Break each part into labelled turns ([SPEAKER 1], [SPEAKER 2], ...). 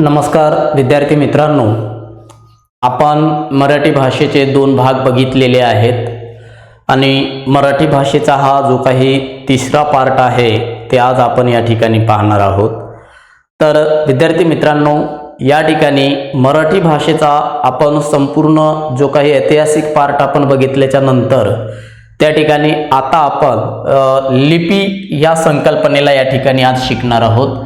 [SPEAKER 1] नमस्कार विद्यार्थी मित्रांनो. आपण मराठी भाषेचे दोन भाग बघितलेले आहेत आणि मराठी भाषेचा हा जो काही तिसरा पार्ट आहे ते आज आपण या ठिकाणी पाहणार आहोत. तर विद्यार्थी मित्रांनो या ठिकाणी मराठी भाषेचा आपण संपूर्ण जो काही ऐतिहासिक पार्ट आपण बघितल्याच्या नंतर त्या ठिकाणी आता आपण लिपी या संकल्पनेला या ठिकाणी आज शिकणार आहोत.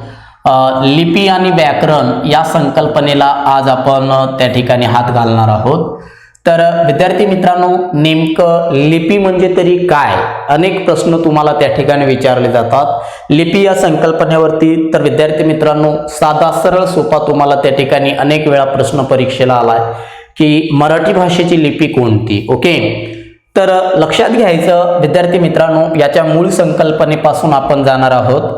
[SPEAKER 1] लिपी आणि व्याकरण या संकल्पनेला आज आपण त्या ठिकाणी हात घालणार आहोत. तर विद्यार्थी मित्रांनो नेमकं लिपी म्हणजे तरी काय? अनेक प्रश्न तुम्हाला त्या ठिकाणी विचारले जातात. लिपी या संकल्पनेवरती तर विद्यार्थी मित्रांनो साधा सरळ सोपा तुम्हाला त्या ठिकाणी अनेक वेळा प्रश्न परीक्षेला आलाय की मराठी भाषेची लिपी कोणती? ओके? तर लक्षात घ्यायचं विद्यार्थी मित्रांनो याच्या मूळ संकल्पनेपासून आपण जाणार आहोत.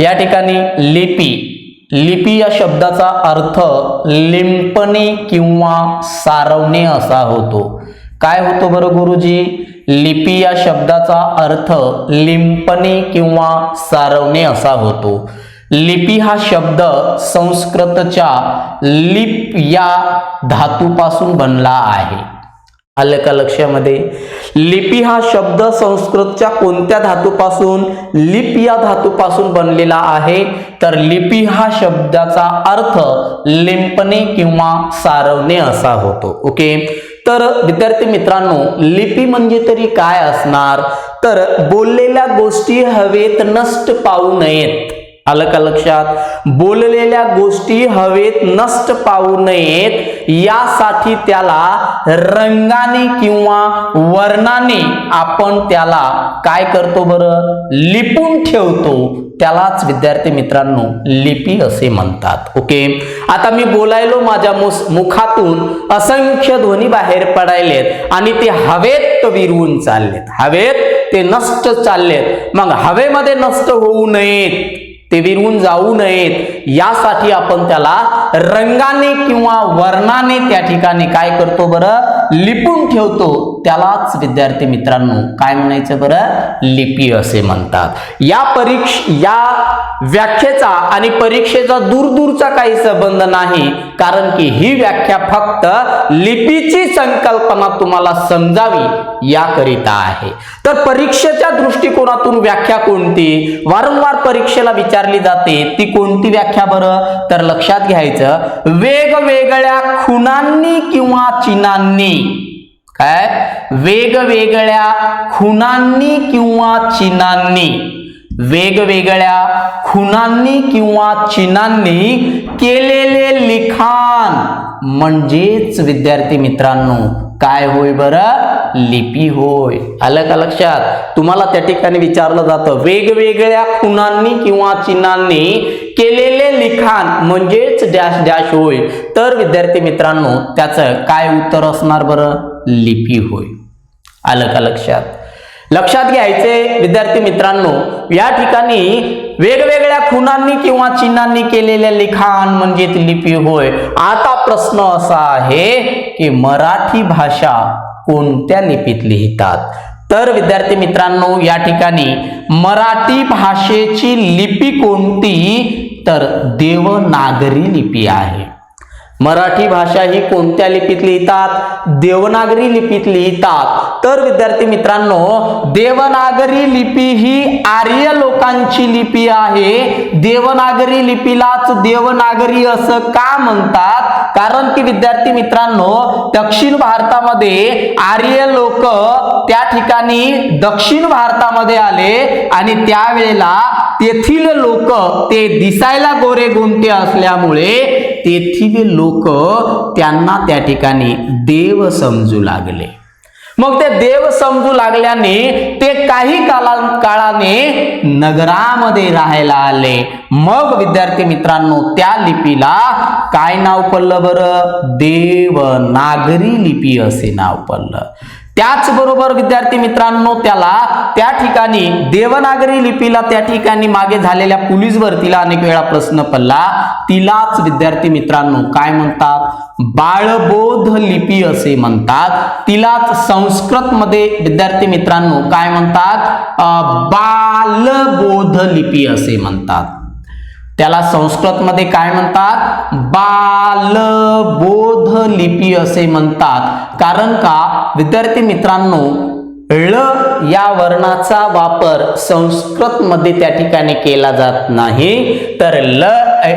[SPEAKER 1] या ठिकाणी लिपी लिपी या शब्दाचा अर्थ लिंपणे किंवा सारवणे असा होतो. काय होतो बरं गुरुजी? लिपी या शब्दाचा अर्थ लिंपणे किंवा सारवणे असा होतो. लिपी हा शब्द संस्कृतच्या लिप या धातूपासून बनला आहे. आलं का लक्षामध्ये? लिपी हा शब्द संस्कृतच्या कोणत्या धातूपासून लिप या धातूपासून बनलेला आहे? तर लिपी हा शब्दाचा अर्थ लिंपणे किंवा सारवणे असा होतो. ओके? तर विद्यार्थी मित्रांनो लिपी म्हणजे तरी काय असणार? तर बोललेल्या गोष्टी हवेत नष्ट पाहू नयेत. आलं का लक्षात बोललेल्या गोष्टी हवेत नष्ट पाहू नयेत यासाठी त्याला रंगाने किंवा वर्णाने आपण त्याला काय करतो बरं? लिपून ठेवतो. त्यालाच विद्यार्थी मित्रांनो लिपी असे म्हणतात. ओके? आता मी बोलायलो माझ्या मुखातून असंख्य ध्वनी बाहेर पडायलेत आणि ते हवेत विरवून चाललेत. हवेत ते नष्ट चाललेत. मग हवेमध्ये नष्ट होऊ नयेत. ते विरवून जाऊ नयेत. यासाठी आपण त्याला रंगाने किंवा वर्णाने त्या ठिकाणी काय करतो बरं? लिपून ठेवतो. त्यालाच विद्यार्थी मित्रांनो काय म्हणायचं बरं? लिपी असे म्हणतात. या परीक्ष या व्याख्येचा आणि परीक्षेचा दूरदूरचा काही संबंध नाही कारण की ही व्याख्या फक्त लिपीची संकल्पना तुम्हाला समजावी याकरिता आहे. तर परीक्षेच्या दृष्टिकोनातून व्याख्या कोणती? वारंवार परीक्षेला विचार विचारली जाते. ती कोणती व्याख्या बरं? तर लक्षात घ्यायचं. वेगवेगळ्या खुणांनी किंवा चिन्हांनी. काय? वेगवेगळ्या खुणांनी किंवा चिन्हांनी. वेगवेगळ्या खुणांनी किंवा चिन्हांनी केलेले लिखाण. म्हणजेच विद्यार्थी मित्रांनो काय होय बरं? लिपी होय. आलं का लक्षात? तुम्हाला त्या ठिकाणी विचारलं जातं वेगवेगळ्या खुणांनी किंवा चिन्हांनी केलेले लिखाण म्हणजेच डॅश डॅश होय. तर विद्यार्थी मित्रांनो त्याचं काय उत्तर असणार बरं? लिपी होय. आलं का लक्षात? लक्षात घ्यायचे विद्यार्थी मित्रांनो या ठिकाणी वेगवेगळ्या खुणांनी किंवा चिन्हांनी केलेले लिखाण म्हणजे ती लिपी होय. आता प्रश्न असा आहे की मराठी भाषा कोणत्या लिपीत लिहितात? तर विद्यार्थी मित्रांनो या ठिकाणी मराठी भाषेची लिपी कोणती? तर देवनागरी लिपी आहे. मराठी भाषा ही कोणत्या लिपीत लिहितात? देवनागरी लिपीत लिहितात. तर विद्यार्थी मित्रांनो देवनागरी लिपी ही आर्य लोकांची लिपी आहे. देवनागरी लिपीलाच देवनागरी असं का म्हणतात? कारण की विद्यार्थी मित्रांनो दक्षिण भारतामध्ये आर्य लोक त्या ठिकाणी दक्षिण भारतामध्ये आले आणि त्यावेळेला तेथील लोक ते दिसायला गोरे गोंते असल्यामुळे तेथील लोक त्यांना त्या ठिकाणी देव समजू लागले. मग ते देव समजू लागल्याने ते काही काला काळाने नगरामध्ये राहायला आले. मग विद्यार्थी मित्रांनो त्या लिपीला काय नाव पडलं बरं? देवनागरी लिपी असे नाव पडलं. त्याचबरोबर विद्यार्थी मित्रांनो त्याला त्या ठिकाणी देवनागरी लिपीला त्या ठिकाणी मागे झालेल्या पोलीस भरतीला अनेक वेळा प्रश्न पडला. तिलाच विद्यार्थी मित्रांनो काय म्हणतात? बाळबोध लिपी असे म्हणतात. तिलाच संस्कृत मध्ये विद्यार्थी मित्रांनो काय म्हणतात? बालबोध लिपी असे म्हणतात. त्याला संस्कृतमध्ये काय म्हणतात? बालबोध लिपी असे म्हणतात. कारण का? विद्यार्थी मित्रांनो ळ या वर्णाचा वापर संस्कृत मध्ये त्या ठिकाणी केला जात नाही. तर ल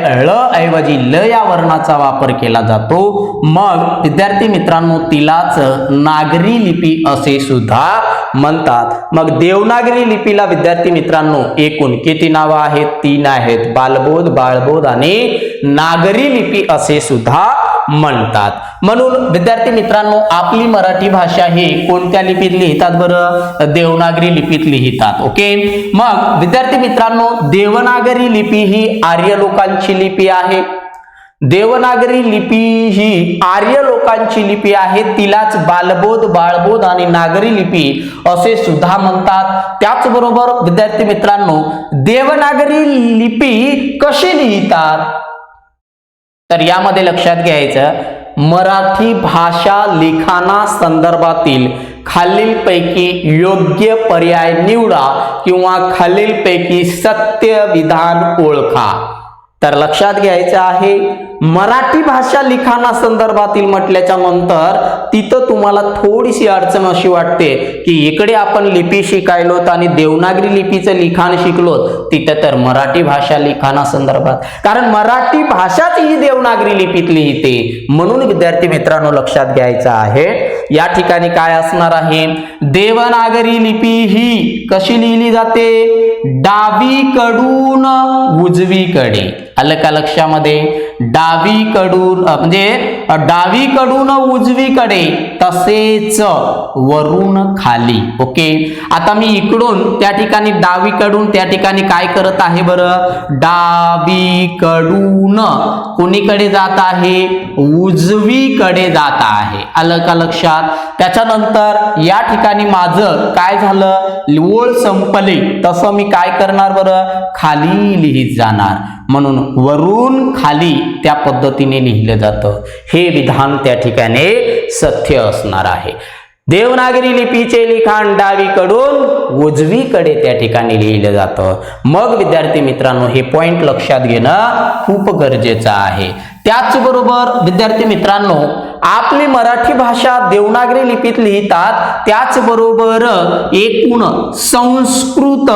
[SPEAKER 1] ळ ऐवजी ल या वर्णाचा वापर केला जातो. मग विद्यार्थी मित्रांनो तिलाच नागरी लिपी असे सुद्धा म्हणतात मग देवनागरी लिपीला विद्यार्थी मित्रांनो एकूण किती नावं आहेत? तीन आहेत. बालबोध बाळबोध आणि नागरी लिपी असे सुद्धा म्हणतात. म्हणून विद्यार्थी मित्रांनो आपली मराठी भाषा ही कोणत्या लिपीत लिहितात बरं? देवनागरी लिपीत लिहितात. ओके? मग विद्यार्थी मित्रांनो देवनागरी लिपी ही आर्य लोकांची लिपी आहे. देवनागरी लिपी ही आर्य लोकांची लिपी आहे. तिलाच बालबोध बाळबोध आणि नागरी लिपी असे सुद्धा म्हणतात. त्याचबरोबर विद्यार्थी मित्रांनो देवनागरी लिपी कशी लिहितात? तर यामध्ये लक्षात घ्यायचं मराठी भाषा लिखाणा संदर्भातील खालीलपैकी योग्य पर्याय निवडा किंवा खालीलपैकी सत्य विधान ओळखा. तर लक्षात घ्यायचं आहे मराठी भाषा लिखाणा संदर्भातील म्हटल्याच्या नंतर तिथं तुम्हाला थोडीशी अडचण अशी वाटते की इकडे आपण लिपी शिकायलो आणि देवनागरी लिपीचं लिखाण शिकलो तिथं तर मराठी भाषा लिखाणा संदर्भात. कारण मराठी भाषाच ही देवनागरी लिपीत लिहिते. म्हणून विद्यार्थी मित्रांनो लक्षात घ्यायचं आहे या ठिकाणी काय असणार आहे? देवनागरी लिपी ही कशी लिहिली जाते? डावीकडून उजवीकडे. आलं का लक्षामध्ये डावीकडून म्हणजे डावीकडून उजवीकडे तसेच वरून खाली. ओके? आता मी इकडून त्या ठिकाणी डावीकडून त्या ठिकाणी काय करत आहे बरं? डावीकडून कोणीकडे जात आहे? उजवीकडे जात आहे. आलं का लक्षात त्याच्यानंतर या ठिकाणी माझं काय झालं? ओळ संपली. तसं मी काय करणार बरं? खाली लिहित जाणार. म्हणून वरून खाली त्या पद्धतीने लिहिलं जातं. हे विधान त्या ठिकाणी सत्य असणार आहे. देवनागरी लिपीचे लिखाण डावीकडून उजवीकडे त्या ठिकाणी लिहिलं जातं. मग विद्यार्थी मित्रांनो हे पॉइंट लक्षात घेणं खूप गरजेचं आहे. त्याचबरोबर विद्यार्थी मित्रांनो आपली मराठी भाषा देवनागरी लिपीत लिहितात त्याचबरोबर एकूण संस्कृत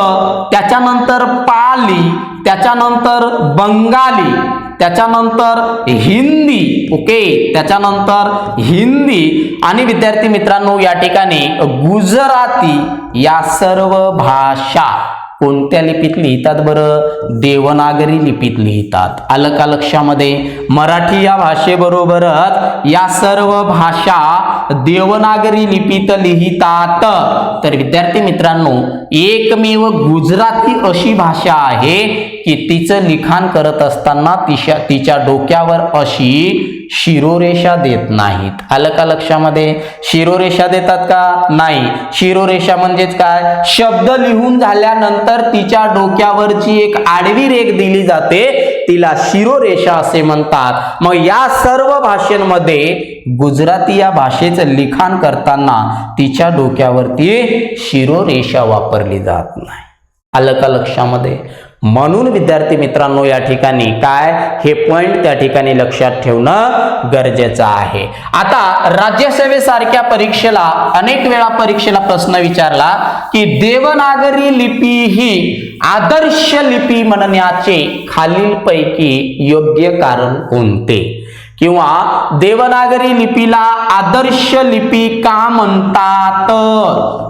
[SPEAKER 1] त्याच्यानंतर पाली त्याच्यानंतर बंगाली त्याच्यानंतर हिंदी ओके? त्याच्यानंतर हिंदी. आणि विद्यार्थी मित्रांनो या ठिकाणी गुजराती या सर्व भाषा. कोणत्या लिपीत लिहितात बरं? देवनागरी लिपीत लिहितात. आलं का लक्षामध्ये? मराठी या भाषेबरोबरच या सर्व भाषा देवनागरी लिपीत लिहितात. तर विद्यार्थी मित्रांनो एकमेव गुजराती अशी भाषा आहे की तिचं लिखाण करत असताना तिच्या तिच्या डोक्यावर अशी शिरोरेषा देत नाहीत. आलं का लक्षामध्ये? शिरोरेषा देतात का? नाही. शिरोरेषा म्हणजेच काय? शब्द लिहून झाल्यानंतर तिच्या डोक्यावरची एक आडवी रेख दिली जाते. तिला शिरोरेषा असे म्हणतात. मग या सर्व भाषेमध्ये गुजराती या भाषेचं लिखाण करताना तिच्या डोक्यावरती शिरोरेषा वापरली जात नाही. आलं का लक्षामध्ये? म्हणून विद्यार्थी मित्रांनो या ठिकाणी काय? हे पॉइंट त्या ठिकाणी लक्षात ठेवणं गरजेचं आहे. आता राज्यसेवेसारख्या परीक्षेला अनेक वेळा परीक्षेला प्रश्न विचारला की देवनागरी लिपी ही आदर्श लिपी म्हणण्याचे खालीलपैकी योग्य कारण कोणते? किंवा देवनागरी लिपीला आदर्श लिपी का म्हणतात?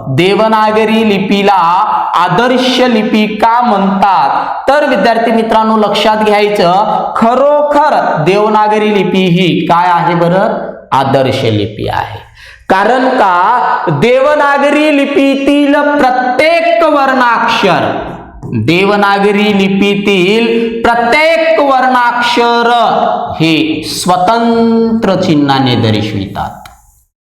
[SPEAKER 1] देवनागरी लिपीला आदर्श लिपी का म्हणतात? तर विद्यार्थी मित्रांनो लक्षात घ्यायचं खरोखर देवनागरी लिपी ही काय आहे बरं? आदर्श लिपी आहे. कारण का? देवनागरी लिपीतील प्रत्येक वर्णाक्षर देवनागरी लिपीतील प्रत्येक वर्णाक्षर हे स्वतंत्र चिन्हाने दर्शवितात.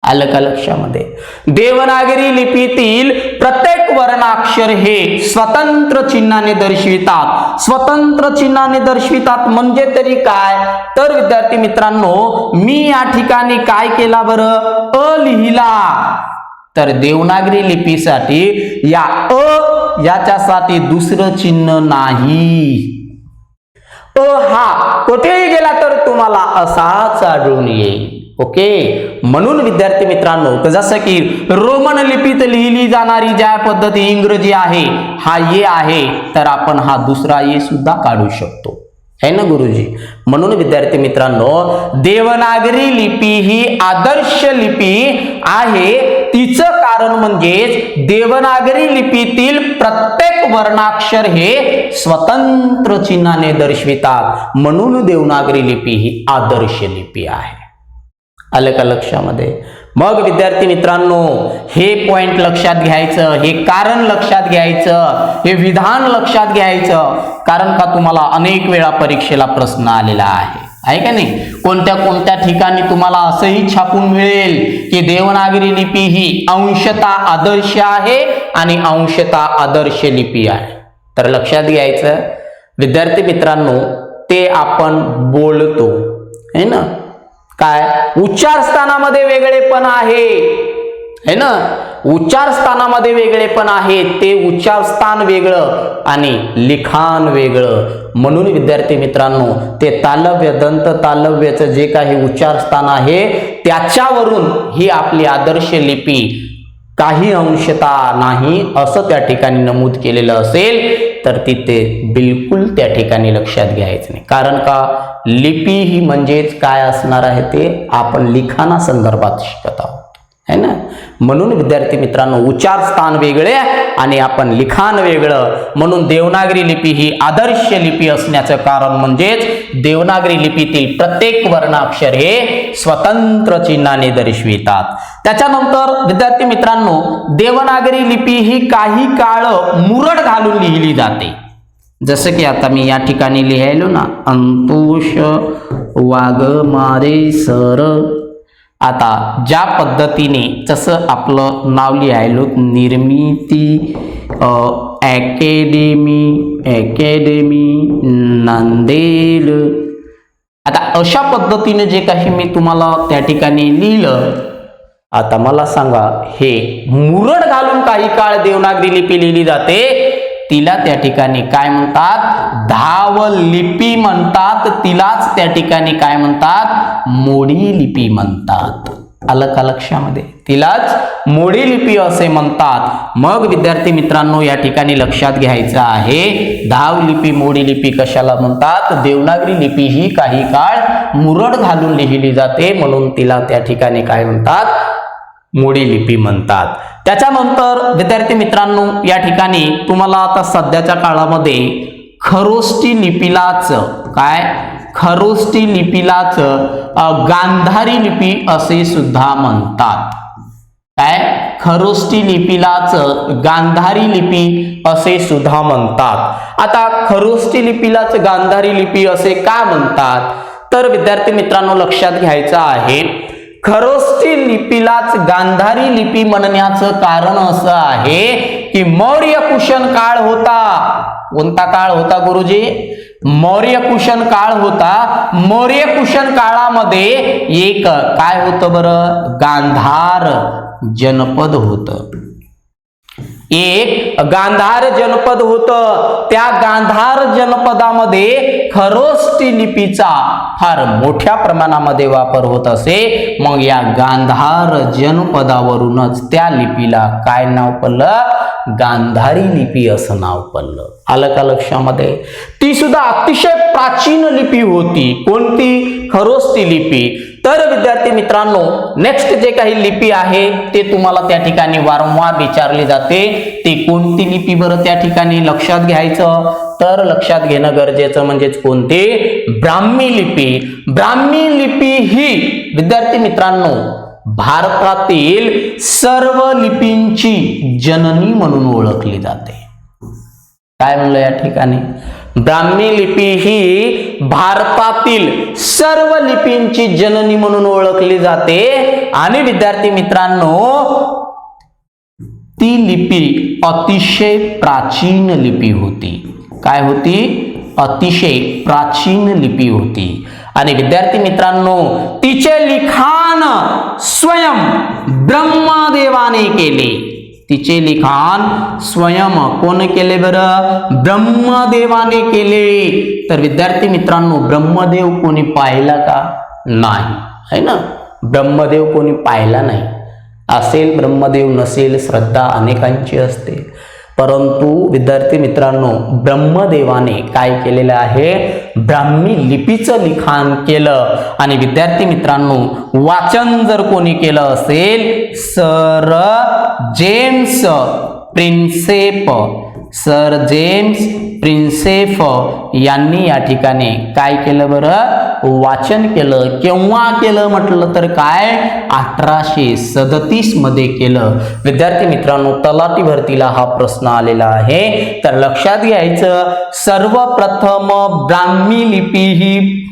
[SPEAKER 1] आलं का लक्षामध्ये? देवनागरी लिपीतील प्रत्येक वर्णाक्षर हे स्वतंत्र चिन्हाने दर्शवितात. स्वतंत्र चिन्हाने दर्शवितात म्हणजे तरी काय? तर विद्यार्थी मित्रांनो मी या ठिकाणी काय केला बरं? अ लिहिला तर देवनागरी लिपीसाठी या अ याच्यासाठी दुसरं चिन्ह नाही. अ हा कुठेही गेला तर तुम्हाला असाच आढळून येईल. ओके? म्हणून विद्यार्थी मित्रांनो जसं की रोमन लिपीत लिहिली जाणारी ज्या पद्धती इंग्रजी आहे हा ये आहे तर आपण हा दुसरा ये सुद्धा काढू शकतो. है ना गुरुजी? म्हणून विद्यार्थी मित्रांनो देवनागरी लिपी ही आदर्श लिपी आहे तिचं कारण म्हणजेच देवनागरी लिपीतील प्रत्येक वर्णाक्षर हे स्वतंत्र चिन्हाने दर्शवितात. म्हणून देवनागरी लिपी ही आदर्श लिपी आहे. आलं का लक्षामध्ये? मग विद्यार्थी मित्रांनो हे पॉइंट लक्षात घ्यायचं हे कारण लक्षात घ्यायचं हे विधान लक्षात घ्यायचं. कारण का तुम्हाला अनेक वेळा परीक्षेला प्रश्न आलेला आहे. आहे का नाही? कोणत्या कोणत्या ठिकाणी तुम्हाला असंही छापून मिळेल की देवनागरी लिपी ही अंशता आदर्श आहे आणि अंशता आदर्श लिपी आहे. तर लक्षात घ्यायचं. विद्यार्थी मित्रांनो ते आपण बोलतो. है ना? काय? उच्चार स्थानामध्ये वेगळेपण आहे. है ना? उच्चार स्थानामध्ये वेगळेपण आहे ते उच्चार स्थान वेगळं आणि लिखाण वेगळं. म्हणून विद्यार्थी मित्रांनो ते तालव्य दंत तालव्याचं जे काही उच्चार स्थान आहे त्याच्यावरून ही आपली आदर्श लिपी काही अंशता नाही असं त्या ठिकाणी नमूद केलेलं असेल तर तिथे बिलकुल त्या ठिकाणी लक्षात घ्यायचं नाही. कारण का? लिपी ही म्हणजेच काय असणार आहे ते? आपण लिखाणासंदर्भात शिकत आहोत. है ना? म्हणून विद्यार्थी मित्रांनो उच्चार स्थान वेगळे आणि आपण लिखाण वेगळं. म्हणून देवनागरी लिपी ही आदर्श लिपी असण्याचं कारण म्हणजेच देवनागरी लिपीतील प्रत्येक वर्णाक्षर हे स्वतंत्र चिन्हाने दर्शवितात. त्याच्यानंतर विद्यार्थी मित्रांनो देवनागरी लिपी ही काही काळ मुरड घालून लिहिली जाते. जसं की आता मी या ठिकाणी लिहायलो ना अंतोष वाघमारे सर आता ज्या पद्धतीने जसं आपलं नाव लिहायलो निर्मिती अकॅडेमी अकॅडेमी नांदेड. आता अशा पद्धतीने जे काही मी तुम्हाला त्या ठिकाणी लिहिलं आता मला सांगा हे मुरड घालून काही काळ देवनागरी लिपी लिहिली जाते? तिला त्या ठिकाणी काय म्हणतात? धाव लिपी म्हणतात. तिलाच त्या ठिकाणी काय म्हणतात? मोडी लिपी म्हणतात. आलं का लक्षामध्ये? तिलाच मोडी लिपी असे म्हणतात. मग विद्यार्थी मित्रांनो या ठिकाणी लक्षात घ्यायचं आहे धाव लिपी मोडी लिपी कशाला म्हणतात? देवनागरी लिपी ही काही काळ मुरड घालून लिहिली जाते. म्हणून तिला त्या ठिकाणी काय म्हणतात? मोडी लिपी म्हणतात. त्याच्यानंतर विद्यार्थी मित्रांनो या ठिकाणी तुम्हाला आता सध्याच्या काळामध्ये खरोष्टी लिपीलाच काय? खरोष्टी लिपीलाच गांधारी लिपी असे सुद्धा म्हणतात. काय? खरोष्टी लिपीलाच गांधारी लिपी असे सुद्धा म्हणतात. आता खरोष्टी लिपीलाच गांधारी लिपी असे का म्हणतात? तर विद्यार्थी मित्रांनो लक्षात घ्यायचं आहे खरोष्टी लिपीलाच गांधारी लिपी म्हणण्याचं कारण असं आहे की मौर्य कुशन काळ होता. कोणता काळ होता गुरुजी? मौर्य कुशन काळ होता. मौर्य कुशन काळामध्ये एक काय होतं बरं? गांधार जनपद होतं. एक गांधार जनपद होतं. त्या गांधार जनपदामध्ये खरोष्टी लिपीचा फार मोठ्या प्रमाणामध्ये वापर होत असे. मग या गांधार जनपदावरूनच त्या लिपीला काय नाव पडलं? गांधारी लिपी असं नाव पडलं. आलं का लक्षामध्ये? ती सुद्धा अतिशय प्राचीन लिपी होती. कोणती? खरोष्टी लिपी. तर विद्यार्थी मित्रांनो नेक्स्ट जे काही लिपी आहे ते तुम्हाला त्या ठिकाणी वारंवार विचारले जाते. ती कोणती लिपी बरं त्या ठिकाणी लक्षात घ्यायचं? तर लक्षात घेणं गरजेचं म्हणजेच कोणती? ब्राह्मी लिपी. ब्राह्मी लिपी ही विद्यार्थी मित्रांनो भारतातील सर्व लिपींची जननी म्हणून ओळखली जाते. काय म्हणलं या ठिकाणी? ब्राह्मी लिपी ही भारतातील सर्व लिपींची जननी म्हणून ओळखली जाते. आणि विद्यार्थी मित्रांनो ती लिपी अतिशय प्राचीन लिपी होती. काय होती? अतिशय प्राचीन लिपी होती. आणि विद्यार्थी मित्रांनो तिचे लिखाण स्वयं ब्रह्मदेवाने केले. तिचे लिखाण स्वयं. कोण केले बरं? ब्रह्मदेवाने केले. तर विद्यार्थी मित्रांनो ब्रह्मदेव कोणी पाहिला का? नाही. है ना? ब्रह्मदेव कोणी पाहिला नाही. असेल ब्रह्मदेव नसेल श्रद्धा अनेकांची असते. परंतु विद्यार्थी मित्रांनो ब्रह्मदेवाने काय केलेलं आहे? ब्राह्मी लिपीचं लिखाण केलं. आणि विद्यार्थी मित्रांनो वाचन जर कोणी केलं असेल sir James Prinsep sir James Prinsep यांनी या ठिकाणी काय केलं बरं? वाचन केलं. केव्हा केलं म्हटलं तर काय? अठराशे सदतीसमध्ये केलं. विद्यार्थी मित्रांनो तलाठी भरतीला हा प्रश्न आलेला आहे. तर लक्षात घ्यायचं सर्वप्रथम ब्राह्मी लिपी ही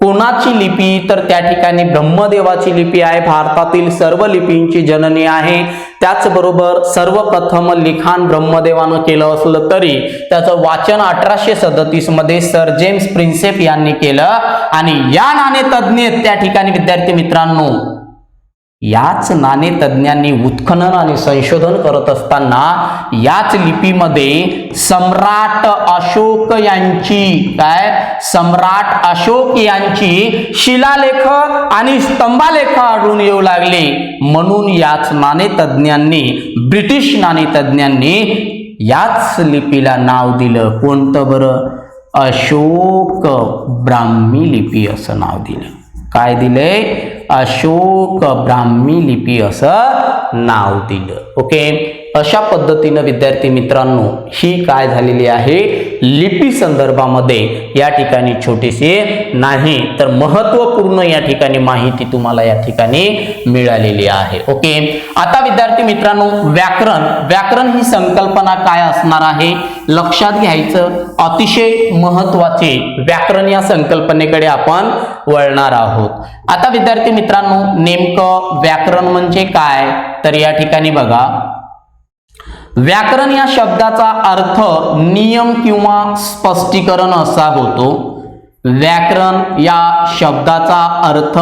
[SPEAKER 1] कोणाची लिपी? तर त्या ठिकाणी ब्रह्मदेवाची लिपी आहे. भारतातील सर्व लिपींची जननी आहे. त्याचबरोबर सर्वप्रथम लिखाण ब्रह्मदेवानं केलं असलं तरी त्याचं वाचन अठराशे सदतीसमध्ये सर जेम्स प्रिन्सेप यांनी केलं. आणि या नाणे तज्ज्ञ त्या ठिकाणी विद्यार्थी मित्रांनो याच नाणे तज्ज्ञांनी उत्खनन आणि संशोधन करत असताना याच लिपीमध्ये सम्राट अशोक यांची काय? सम्राट अशोक यांची शिलालेख आणि स्तंभालेख आढळून येऊ लागले. म्हणून याच नाणे तज्ज्ञांनी ब्रिटिश नाणे तज्ज्ञांनी याच लिपीला नाव दिलं. कोणतं बरं? अशोक ब्राह्मी लिपी असं नाव दिलं. काय दिलंय? अशोक ब्राह्मी लिपी असं नाव दिलं. ओके अशा पद्धतीनं विद्यार्थी मित्रांनो ही काय झालेली आहे? लिपी संदर्भामध्ये या ठिकाणी छोटीशी नाही तर महत्त्वपूर्ण या ठिकाणी माहिती तुम्हाला या ठिकाणी मिळालेली आहे. ओके? आता विद्यार्थी मित्रांनो व्याकरण. व्याकरण ही संकल्पना काय असणार आहे? लक्षात घ्यायचं. अतिशय महत्त्वाचे व्याकरण या संकल्पनेकडे आपण वळणार आहोत. आता विद्यार्थी मित्रांनो नेमकं व्याकरण म्हणजे काय? तर या ठिकाणी बघा. व्याकरण या शब्दाचा अर्थ नियम किंवा स्पष्टीकरण असा होतो. व्याकरण या शब्दाचा अर्थ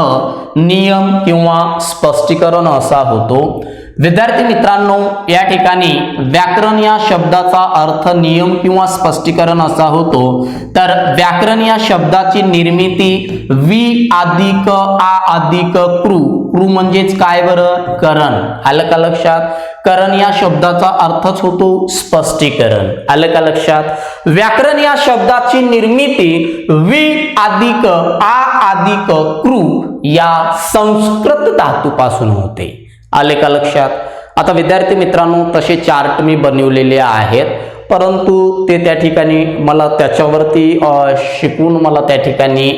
[SPEAKER 1] नियम किंवा स्पष्टीकरण असा होतो. विद्यार्थी मित्रांनो या ठिकाणी व्याकरण या शब्दाचा अर्थ नियम किंवा स्पष्टीकरण असा होतो. तर व्याकरण या शब्दाची निर्मिती वि अधिक आ अधिक कृ. कृ म्हणजेच काय बरं? करण. आलं का लक्षात? करण या शब्दाचा अर्थच होतो स्पष्टीकरण. आलं का लक्षात? व्याकरण या शब्दाची निर्मिती वि अधिक आ अधिक कृ या संस्कृत धातूपासून होते. आले का लक्षात? आता विद्यार्थी मित्रांनो तसे चार्ट मी बनवलेले आहेत. परंतु ते त्या ठिकाणी मला त्याच्यावरती शिकून मला त्या ठिकाणी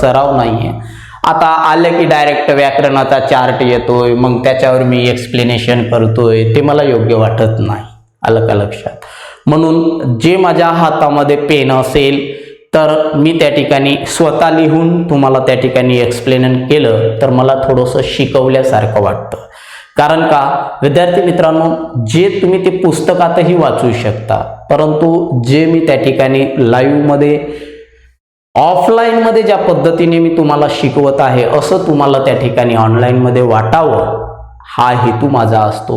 [SPEAKER 1] सराव नाही आहे आता आलं की डायरेक्ट व्याकरणाचा चार्ट येतोय मग त्याच्यावर मी एक्सप्लेनेशन करतोय ते मला योग्य वाटत नाही. आलं का लक्षात? म्हणून जे माझ्या हातामध्ये पेन असेल तर मी त्या ठिकाणी स्वतः लिहून तुम्हाला त्या ठिकाणी एक्सप्लेन केलं तर मला थोडंसं शिकवल्यासारखं वाटतं. कारण का? विद्यार्थी मित्रांनो जे तुम्ही ते पुस्तकातही वाचू शकता परंतु जे मी त्या ठिकाणी लाईव्हमध्ये ऑफलाईनमध्ये ज्या पद्धतीने मी तुम्हाला शिकवत आहे असं तुम्हाला त्या ठिकाणी ऑनलाईनमध्ये वाटावं हा हेतू माझा असतो.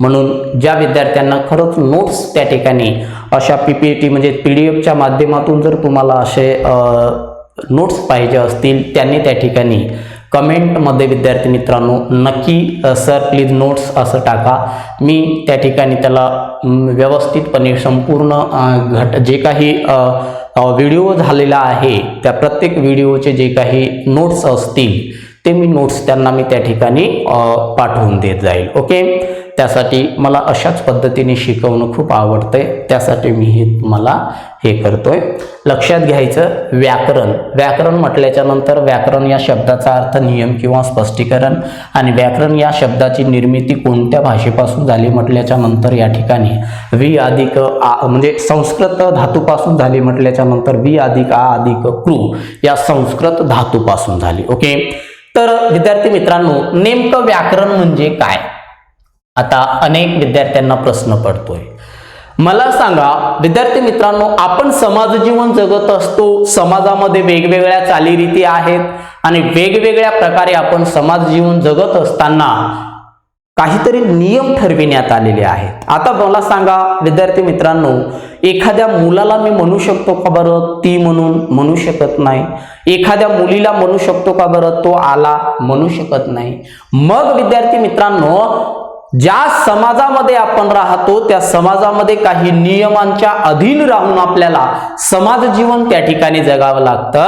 [SPEAKER 1] म्हणून ज्या विद्यार्थ्यांना खरंच नोट्स त्या ठिकाणी अशा पी पी टी म्हणजे पी डी एफच्या माध्यमातून जर तुम्हाला असे नोट्स पाहिजे असतील त्यांनी त्या ठिकाणी कमेंटमध्ये विद्यार्थी मित्रांनो नक्की सर प्लीज नोट्स असं टाका. मी त्या ठिकाणी त्याला व्यवस्थितपणे संपूर्ण घट जे काही व्हिडिओ झालेला आहे त्या प्रत्येक व्हिडिओचे जे काही नोट्स असतील ते मी नोट्स त्यांना मी त्या ठिकाणी पाठवून देत जाईल. ओके त्यासाठी मला अशाच पद्धतीने शिकवणं खूप आवडतंय. त्यासाठी मी हे तुम्हाला हे करतोय. लक्षात घ्यायचं व्याकरण. व्याकरण म्हटल्याच्या नंतर व्याकरण या शब्दाचा अर्थ नियम किंवा स्पष्टीकरण आणि व्याकरण या शब्दाची निर्मिती कोणत्या भाषेपासून झाली म्हटल्याच्या नंतर या ठिकाणी वि अधिक आ म्हणजे संस्कृत धातूपासून झाली म्हटल्याच्या नंतर वि अधिक आ अधिक कृ या संस्कृत धातूपासून झाली. ओके? तर विद्यार्थी मित्रांनो नेमकं व्याकरण म्हणजे काय? आता अनेक विद्यार्थ्यांना प्रश्न पडतोय. मला सांगा विद्यार्थी मित्रांनो आपण समाज जीवन जगत असतो समाजामध्ये वेगवेगळ्या चालीरीती आहेत आणि वेगवेगळ्या प्रकारे आपण समाज जीवन जगत असताना काहीतरी नियम ठरविण्यात आलेले आहेत. आता मला सांगा विद्यार्थी मित्रांनो एखाद्या मुलाला मी म्हणू शकतो का बरं? ती म्हणून म्हणू शकत नाही. एखाद्या मुलीला म्हणू शकतो का बरं? तो आला म्हणू शकत नाही. मग विद्यार्थी मित्रांनो ज्या समाजामध्ये आपण राहतो त्या समाजामध्ये काही नियमांच्या अधीन राहून आपल्याला समाज जीवन त्या ठिकाणी जगावं लागतं.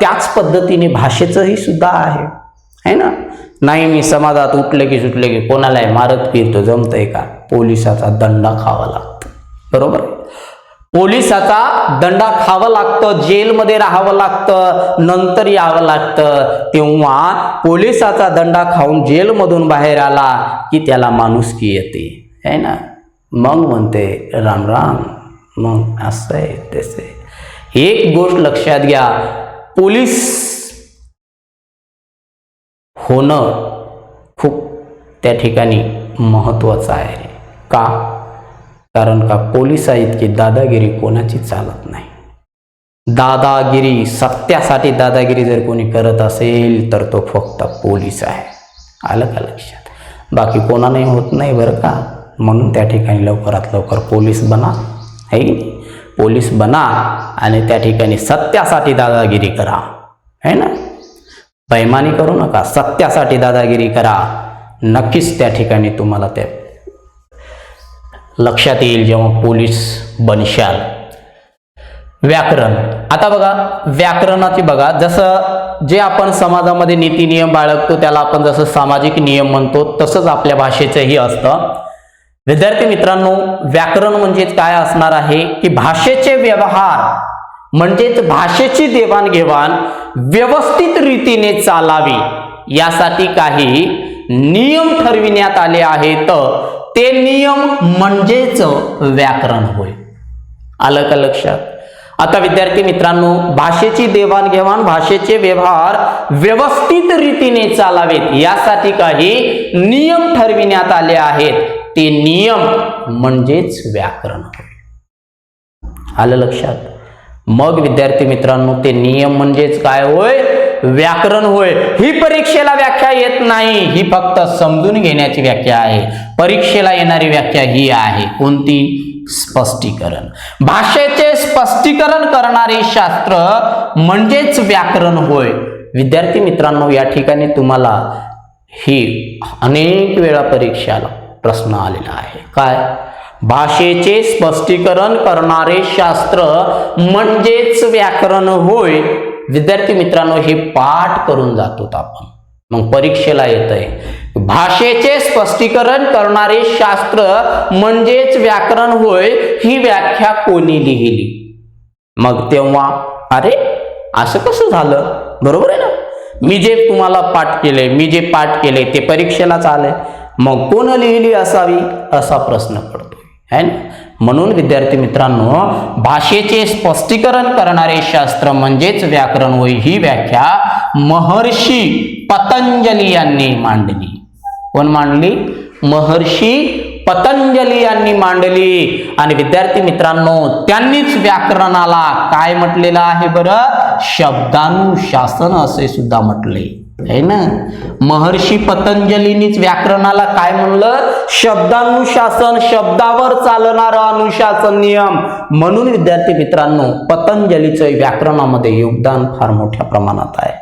[SPEAKER 1] त्याच पद्धतीने भाषेचंही सुद्धा आहे. है ना? नाही मी समाजात उठले की सुटले की कोणालाही मारत फिरतो जमतंय का? पोलिसाचा दंडा खावा लागतो. बरोबर? आहे? पोलिसाचा दंडा खावं लागतं जेलमध्ये राहावं लागतं नंतर यावं लागतं. तेव्हा पोलिसाचा दंडा खाऊन जेलमधून बाहेर आला की त्याला माणुसकी येते. है ना? मग म्हणते राम राम. मग असं आहे तसे एक गोष्ट लक्षात घ्या पोलीस होणं खूप त्या ठिकाणी महत्त्वाचं आहे. का? कारण का पोलिसा इतकी दादागिरी कोणाची चालत नाही. दादागिरी सत्यासाठी दादागिरी जर कोणी करत असेल तर तो फक्त पोलीस आहे. आलं का लक्षात? बाकी कोणालाही होत नाही बरं का? म्हणून त्या ठिकाणी लवकरात लवकर पोलीस बना. है की पोलीस बना आणि त्या ठिकाणी सत्यासाठी दादागिरी करा. है ना? बैमानी करू नका. सत्यासाठी दादागिरी करा. नक्कीच त्या ठिकाणी तुम्हाला ते लक्षात येईल जेव्हा पोलीस बनशाल. व्याकरण. आता बघा व्याकरणाची बघा जसं जे आपण समाजामध्ये नीती नियम बाळगतो त्याला आपण जसं सामाजिक नियम म्हणतो तसंच आपल्या भाषेचंही असतं. विद्यार्थी मित्रांनो व्याकरण म्हणजेच काय असणार आहे? की भाषेचे व्यवहार म्हणजेच भाषेची देवाणघेवाण व्यवस्थित रीतीने चालावी. यासाठी काही नियम ठरविण्यात आले आहेत. ते नियम म्हणजेच व्याकरण होय. आलं का लक्षात? आता विद्यार्थी मित्रांनो भाषेची देवाणघेवाण भाषेचे व्यवहार व्यवस्थित रीतीने चालावेत यासाठी काही नियम ठरविण्यात आले आहेत. ते नियम म्हणजेच व्याकरण होय. आलं लक्षात? मग विद्यार्थी मित्रांनो ते नियम म्हणजेच काय होय? व्याकरण होय ही परीक्षेला व्याख्या येत नाही. ही फक्त समजून घेण्याची व्याख्या आहे. परीक्षेला येणारी व्याख्या ही आहे. कोणती? स्पष्टीकरण. भाषेचे स्पष्टीकरण करणारे शास्त्र म्हणजेच व्याकरण होय. विद्यार्थी मित्रांनो या ठिकाणी तुम्हाला ही अनेक वेळा परीक्षाला प्रश्न आलेला आहे. काय? भाषेचे स्पष्टीकरण करणारे शास्त्र म्हणजेच व्याकरण होय. विद्यार्थी मित्रांनो हे पाठ करून जातो आपण. मग परीक्षेला येत आहे भाषेचे स्पष्टीकरण करणारे शास्त्र म्हणजेच व्याकरण होय ही व्याख्या कोणी लिहिली? मग तेव्हा अरे असं कसं झालं? बरोबर आहे ना? मी जे तुम्हाला पाठ केले मी जे पाठ केले ते परीक्षेलाच आलंय मग कोण लिहिली असावी? असा प्रश्न पडतो. अँड म्हणून विद्यार्थी मित्रांनो भाषेचे स्पष्टीकरण करणारे शास्त्र म्हणजेच व्याकरण होय ही व्याख्या महर्षी पतंजली यांनी मांडली. कोण मांडली? महर्षी पतंजली यांनी मांडली. आणि विद्यार्थी मित्रांनो त्यांनीच व्याकरणाला काय म्हटलेलं आहे बरं? शब्दानुशासन असे सुद्धा म्हटले. है ना? महर्षी पतंजलीनीच व्याकरणाला काय म्हणलं? शब्दानुशासन शब्दावर चालणारं अनुशासन नियम. म्हणून विद्यार्थी मित्रांनो पतंजलीचं व्याकरणामध्ये योगदान फार मोठ्या प्रमाणात आहे.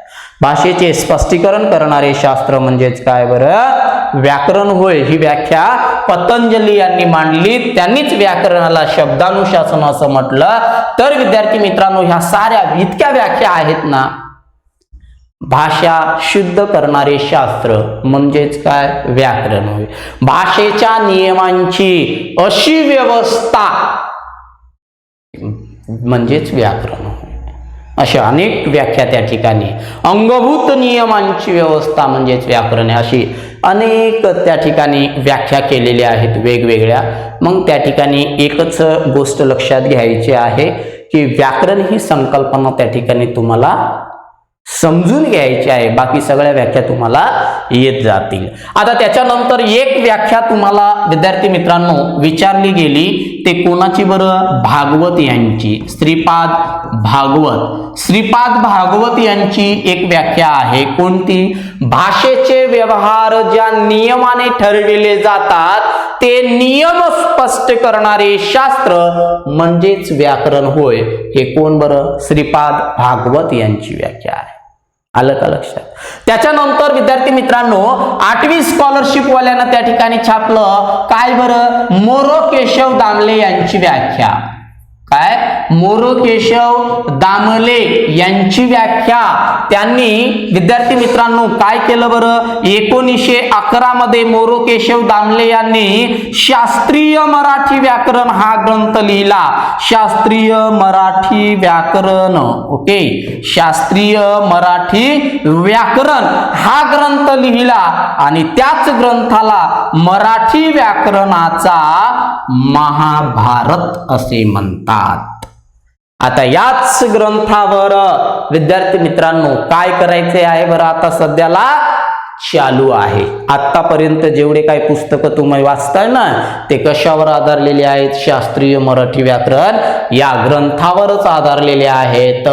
[SPEAKER 1] भाषेचे स्पष्टीकरण करणारे शास्त्र म्हणजेच काय बरं? व्याकरण होय ही व्याख्या पतंजली यांनी मांडली. त्यांनीच व्याकरणाला शब्दानुशासन असं म्हटलं. तर विद्यार्थी मित्रांनो ह्या साऱ्या इतक्या व्याख्या आहेत ना भाषा शुद्ध करणारे शास्त्र म्हणजेच काय? व्याकरण होय. भाषेच्या नियमांची अशी व्यवस्था म्हणजेच व्याकरण होय. अशा अनेक व्याख्या त्या ठिकाणी. अंगभूत नियमांची व्यवस्था म्हणजेच व्याकरण आहे. अशी अनेक त्या ठिकाणी व्याख्या केलेल्या आहेत वेगवेगळ्या. मग त्या ठिकाणी एकच गोष्ट लक्षात घ्यायची आहे की व्याकरण ही संकल्पना त्या ठिकाणी तुम्हाला समजून घ्यायची आहे. बाकी सगळ्या व्याख्या तुम्हाला येत जातील. आता त्याच्यानंतर एक व्याख्या तुम्हाला विद्यार्थी मित्रांनो विचारली गेली ते कोणाची बरं? भागवत यांची. श्रीपाद भागवत. श्रीपाद भागवत यांची एक व्याख्या आहे. कोणती? भाषेचे व्यवहार ज्या नियमाने ठरविले जातात ते नियम स्पष्ट करणारे शास्त्र म्हणजेच व्याकरण होय. हे कोण बरं? श्रीपाद भागवत यांची व्याख्या आहे. आलं का लक्षात? त्याच्यानंतर विद्यार्थी मित्रांनो आठवी स्कॉलरशिप वाल्यानं त्या ठिकाणी छापलं. काय बरं? मोरो केशव दामले यांची व्याख्या. काय? मोरो केशव दामले यांची व्याख्या. त्यांनी विद्यार्थी मित्रांनो काय केलं बरं? एकोणीसशे अकरा मध्ये मोरो केशव दामले यांनी शास्त्रीय मराठी व्याकरण हा ग्रंथ लिहिला. शास्त्रीय मराठी व्याकरण ओके? शास्त्रीय मराठी व्याकरण हा ग्रंथ लिहिला आणि त्याच ग्रंथाला मराठी व्याकरणाचा महाभारत असे म्हणतात. आता याच ग्रंथावर विद्यार्थी मित्रांनो काय करायचे आहे बरं? आता सध्याला चालू आहे. आतापर्यंत जेवढे काही पुस्तकं तुम्ही वाचताय ना ते कशावर आधारलेले आहेत? शास्त्रीय मराठी व्याकरण या ग्रंथावरच आधारलेले आहेत.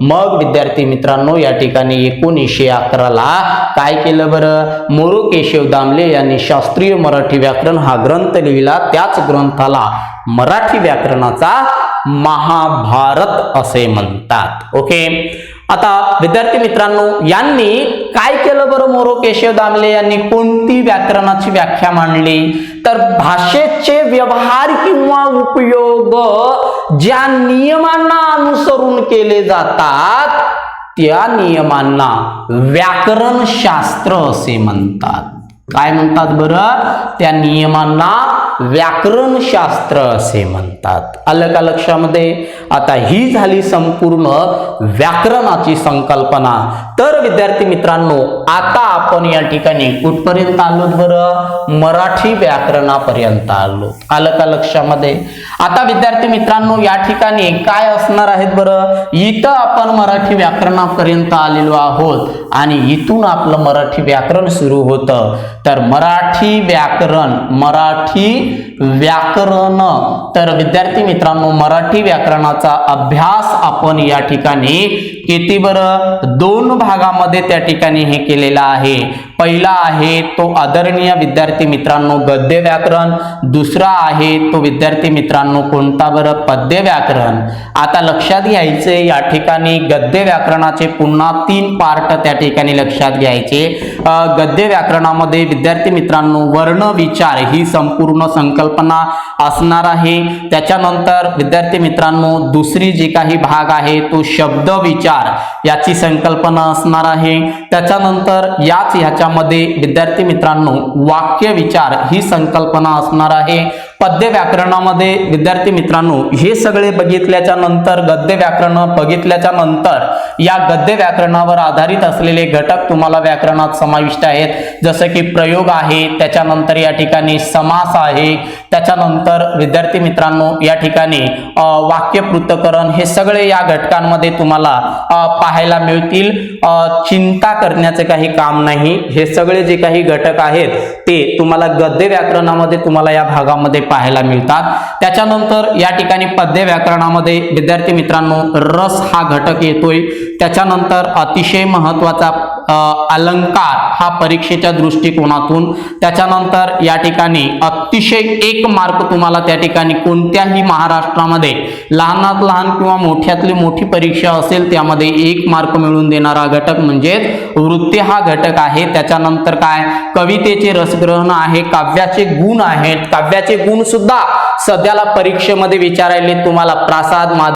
[SPEAKER 1] मग विद्यार्थी मित्रांनो या ठिकाणी एकोणीसशे अकराला काय केलं बरं? मोरू केशव दामले यांनी शास्त्रीय मराठी व्याकरण हा ग्रंथ लिहिला. त्याच ग्रंथाला मराठी व्याकरणाचा महाभारत असे म्हणतात. ओके? आता विद्यार्थी मित्रांनो यांनी काय केलं बरं मोरो केशव दामले? यांनी कोणती व्याकरणाची व्याख्या मांडली? तर भाषेचे व्यवहार किंवा उपयोग ज्या नियमांना अनुसरून केले जातात त्या नियमांना व्याकरण शास्त्र असे म्हणतात. काय म्हणतात बरं? त्या नियमांना व्याकरण शास्त्र असे म्हणतात. आलं का लक्षामध्ये? आता ही झाली संपूर्ण व्याकरणाची संकल्पना. तर विद्यार्थी मित्रांनो आता आपण या ठिकाणी कुठपर्यंत आलो बरं? मराठी व्याकरणापर्यंत आलो. आलं का लक्षामध्ये? आता विद्यार्थी मित्रांनो या ठिकाणी काय असणार आहेत बरं? इथं आपण मराठी व्याकरणापर्यंत आलेलो आहोत आणि इथून आपलं मराठी व्याकरण सुरू होतं. तर मराठी व्याकरण मराठी व्याकरण. तर विद्यार्थी मित्रांनो मराठी व्याकरणाचा अभ्यास आपण या ठिकाणी किती बरं? दोन भागामध्ये त्या ठिकाणी हे केलेला आहे. पहिला आहे तो आदरणीय विद्यार्थी मित्रांनो गद्य व्याकरण. दुसरा आहे तो विद्यार्थी मित्रांनो कोणता बरं? पद्य व्याकरण. आता लक्षात घ्यायचे या ठिकाणी गद्य व्याकरणाचे पुन्हा तीन पार्ट त्या ठिकाणी लक्षात घ्यायचे. गद्य व्याकरणामध्ये विद्यार्थी मित्रांनो वर्ण विचार ही संपूर्ण संकल्पना असणार आहे. त्याच्यानंतर विद्यार्थी मित्रांनो दुसरी जी काही भाग आहे तो शब्द विचार याची संकल्पना असणार आहे. त्याच्यानंतर याच ह्याच्यामध्ये विद्यार्थी मित्रांनो वाक्य विचार ही संकल्पना असणार आहे. पद्य व्याकरणामध्ये विद्यार्थी मित्रांनो हे सगळे बघितल्याच्या नंतर गद्य व्याकरण बघितल्याच्या नंतर या गद्य व्याकरणावर आधारित असलेले घटक तुम्हाला व्याकरणात समाविष्ट आहेत. जसं की प्रयोग आहे त्याच्यानंतर या ठिकाणी समास आहे त्याच्यानंतर विद्यार्थी मित्रांनो या ठिकाणी वाक्य पृथकरण हे सगळे या घटकांमध्ये तुम्हाला पाहायला मिळतील. चिंता करण्याचे काही काम नाही. हे सगळे जे काही घटक आहेत ते तुम्हाला गद्य व्याकरणामध्ये तुम्हाला या भागामध्ये पाहायला मिळतात. त्याच्यानंतर या ठिकाणी पद्य व्याकरणामध्ये विद्यार्थी मित्रांनो रस हा घटक येतोय. त्याच्यानंतर अतिशय महत्त्वाचा अलंकार हा परीक्षेच्या दृष्टिकोनातून. त्याच्यानंतर या ठिकाणी अतिशय एक मार्क तुम्हाला त्या ठिकाणी कोणत्याही महाराष्ट्रामध्ये लहानात लहान किंवा मोठ्यातली मोठी परीक्षा असेल त्यामध्ये एक मार्क मिळवून देणारा घटक म्हणजेच वृत्ती हा घटक आहे. त्याच्यानंतर काय? कवितेचे रसग्रहण आहे काव्याचे गुण आहेत. काव्याचे गुण गुण सुद्धा सध्याला परीक्षेमध्ये विचारायले तुम्हाला प्रासाद